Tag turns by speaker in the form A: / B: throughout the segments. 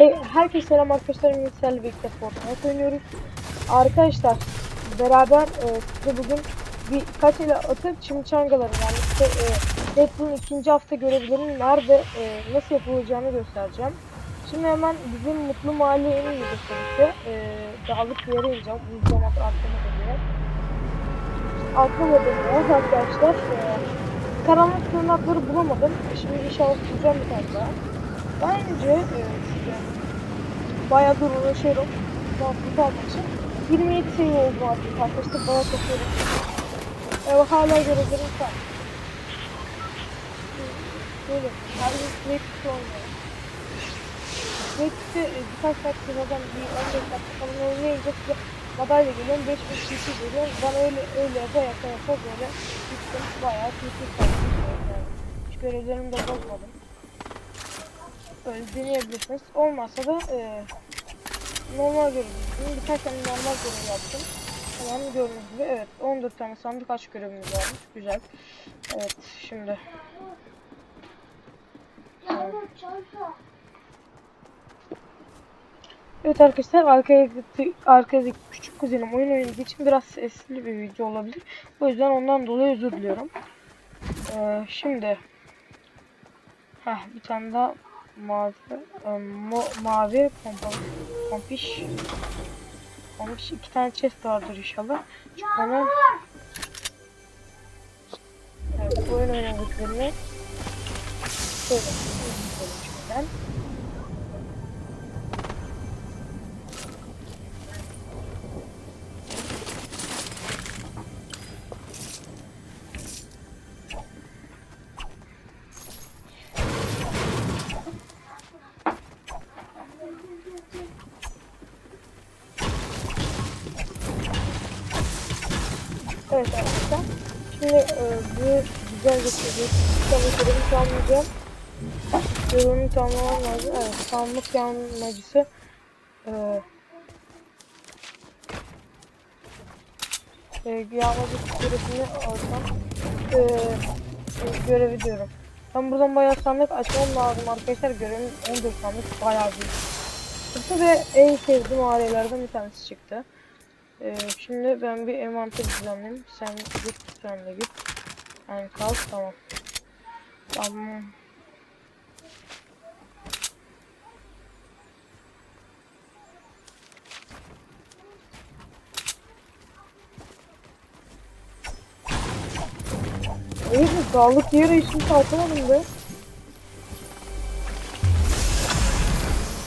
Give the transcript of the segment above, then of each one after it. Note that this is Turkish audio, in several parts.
A: Hey, herkese selam arkadaşlar. Ümitsel'le birlikte Fortnite oynuyoruz. Arkadaşlar beraber e, size bugün birkaç ile atıp çimçangaları yani işte e, Deadpool'un ikinci hafta görevlerinin nerede e, nasıl yapılacağını göstereceğim. Şimdi hemen bizim Mutlu Mahalle en iyi gösterisi. E, dağlık bir yere ineceğim. Uzun zamandır atlamadım bir yer. Atlamadım biraz arkadaşlar. E, karanlık tırnakları bulamadım. Şimdi inşallah bulacağım bir tane daha. Bence e, işte, bayağıdır uğraşıyorum. Muhabbet almak için. 27 seviye oldum artık arkadaşlar. Bayağı topluyorum. Evet hala görevlerim var. Böyle her gün Netflix oynuyorum. Netflix'te birkaç saat sıradan bir 15 dakika falan oynayınca size madalya geliyorum. 5 5 TP geliyorum. Ben öyle öyle yapa yapa yapa böyle gittim. Bayağı TP saydım. Yani. Hiç görevlerimi de bozmadım öyle deneyebilirsiniz. Olmazsa da e, normal yapın. Birkaç tane normal görev yaptım. Hemen gördüğünüz gibi evet 14 tane sandık aç görevimiz varmış. Güzel. Evet şimdi. Evet. Evet arkadaşlar arkaya arkadaki küçük kuzenim oyun oynadığı için biraz sesli bir video olabilir. O yüzden ondan dolayı özür diliyorum. Ee, şimdi Heh, bir tane daha mavi e, mo, mavi pompa pompiş pompiş iki tane chest vardır inşallah. Bana evet, bu oyun oynadıklarını şöyle şuradan. Evet arkadaşlar. Şimdi e, bu güzel. Sonra görevimi tamamlayacağım. Görevimi tamamlamam lazım. Evet, sandık yanmacısı. E, e, yağmacı görevini alacağım. E, e, görevi diyorum. Ben buradan bayağı sandık açmam lazım arkadaşlar. Görevim 14 sandık bayağı büyük. Bu ve en sevdiğim ailelerden bir tanesi çıktı. Ee, şimdi ben bir envanter düzenleyeyim. Sen git, sen de git. Yani kal, tamam. Tamam. İyi bu dağlık yere işimi kalkamadım be.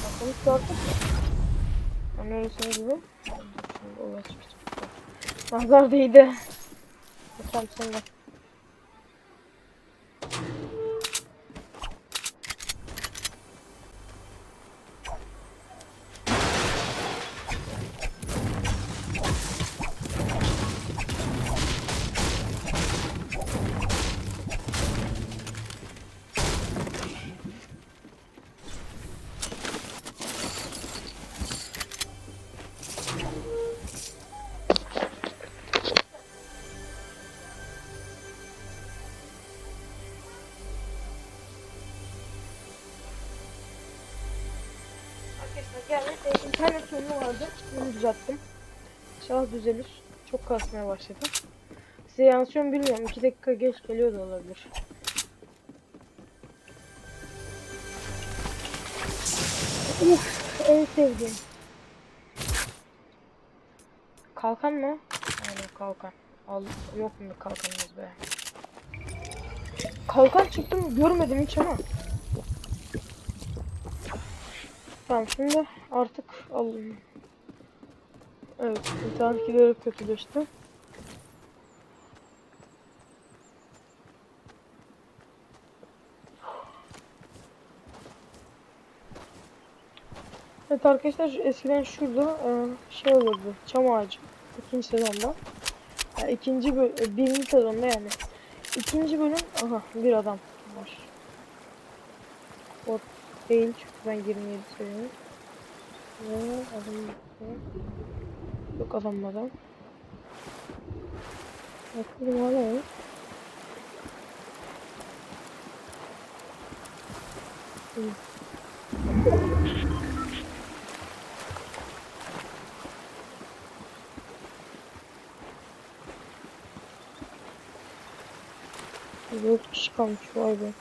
A: Bakalım kalkıp. Ben öylesine gibi. Nazar değdi. Bakalım sen. vardı. Bunu düzelttim. İnşallah düzelir. Çok kasmaya başladı. Size yansıyor mu bilmiyorum. 2 dakika geç geliyor da olabilir. Uf, en sevdiğim. Kalkan mı? Aynen kalkan. Al, yok mu kalkanımız be? Kalkan çıktı mı görmedim hiç ama. Tamam şimdi artık alalım. Evet internet giderek kötüleşti. Evet arkadaşlar eskiden şurada e, şey olurdu çam ağacı ikinci sezonda. Yani ikinci böl e, birinci sezonda yani. İkinci bölüm aha bir adam var. O değil çünkü ben 27 seviyorum. Ve adam Yok kazanmadan. Bakıyorum hala yok. Yok kişi kalmış vay be.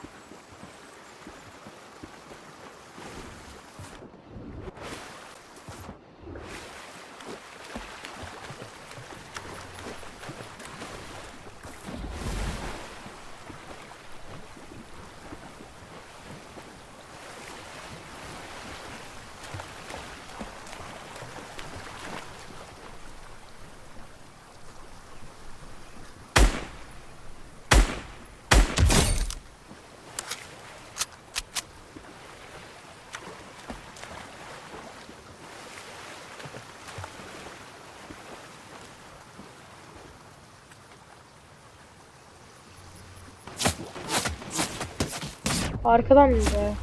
A: Arkadan mı be?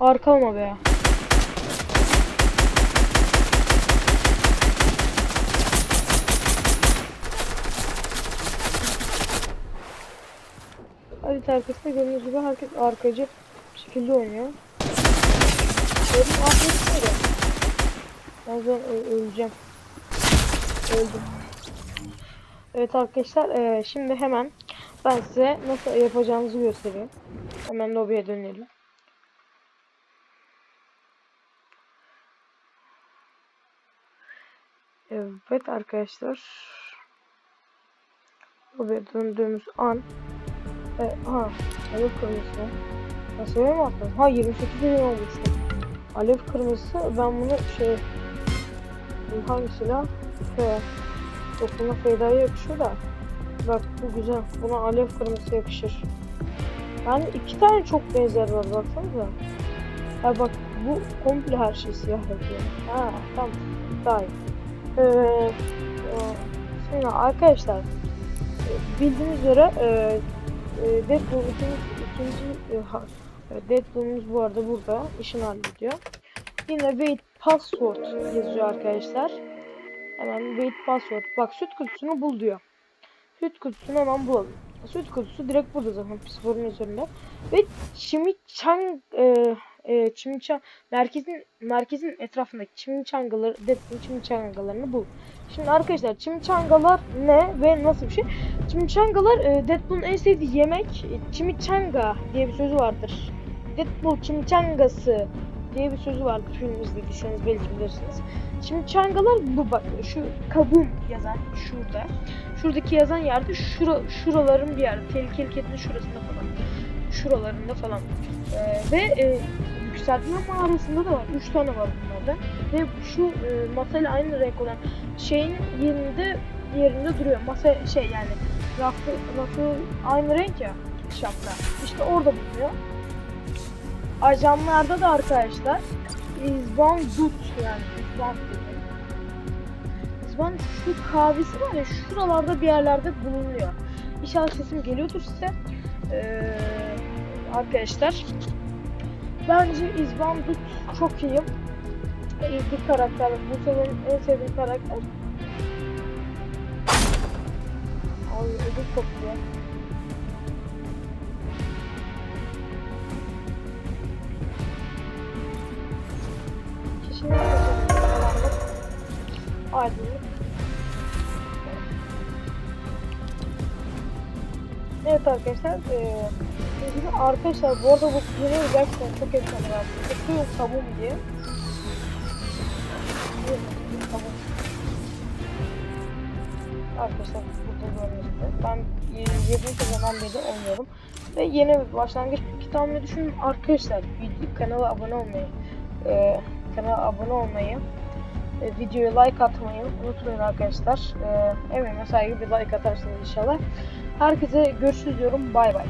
A: Arkalama be. Harita arkasında gördüğünüz gibi herkes arkacı şekilde oynuyor. Benim ahmet böyle. Ben öleceğim. Öldüm. Evet arkadaşlar eee, şimdi hemen ben size nasıl yapacağınızı göstereyim. Hemen lobiye dönelim. Evet arkadaşlar. Lobiye döndüğümüz an e, ha, alev kırmızısı. Nasıl mi attım? Ha 28 milyon olmuştu. Alev kırmızısı ben bunu şey hangi silah? F. Yok buna F'da'ya yakışıyor da. Bak bu güzel. Buna alev kırmızısı yakışır. Yani iki tane çok benzer var baksanıza. Ya bak bu komple her şey siyah yapıyor. Ha tamam. Daha iyi. Ee, e, şimdi arkadaşlar bildiğiniz üzere e, e, Deadpool ikinci, ikinci e, ha- e, Deadpool'umuz bu arada burada işini hallediyor. Yine wait password yazıyor arkadaşlar. Hemen wait password. Bak süt kutusunu bul diyor. Süt kutusunu hemen bulalım. Süt kutusu direkt burada zaten psiforun üzerinde. Ve Chimichang e, e, Chimichang merkezin merkezin etrafındaki chimichangaları Deadpool chimichangalarını bul. Şimdi arkadaşlar chimichangalar ne ve nasıl bir şey? Chimichangalar e, Deadpool'un en sevdiği yemek e, chimichanga diye bir sözü vardır. Deadpool chimichangası diye bir sözü vardır film izlediyseniz belki bilirsiniz. Chimichangalar bu bak şu kabum yazan şurada. Şuradaki yazan yerde şura, şuraların bir yerde. Tehlikeli kedinin şurasında falan. Şuralarında falan. Ee, ve e, yükseltme mağarasında da var. Üç tane var bunlarda. Ve şu e, masayla aynı renk olan şeyin yerinde yerinde duruyor. Masa şey yani rafı, rafı aynı renk ya şapka. İşte orada bulunuyor. Ajanlarda da arkadaşlar İzban Dut yani İzban Dut. İzban şu kahvesi var ya şuralarda bir yerlerde bulunuyor. İnşallah sesim geliyordur size. Ee, arkadaşlar bence İzban Dut çok iyi. Bir karakter. Bu senin en sevdiğin karakter. Ay ödül topluyor. Aydınlık. Evet arkadaşlar, eee şimdi arkadaşlar bu arada bu yeni gerçekten çok efsane var. Bakıyorum sabun diye. Sabun. Arkadaşlar burada gördüğünüz gibi ben 7. sezondan beri oynuyorum. Ve yeni bir başlangıç almayı düşünüyorum. Arkadaşlar video, kanala abone olmayı, eee kanala abone olmayı, e, videoya like atmayı unutmayın arkadaşlar. E, emeğime saygı bir like atarsınız inşallah. Herkese görüşürüz diyorum. Bay bay.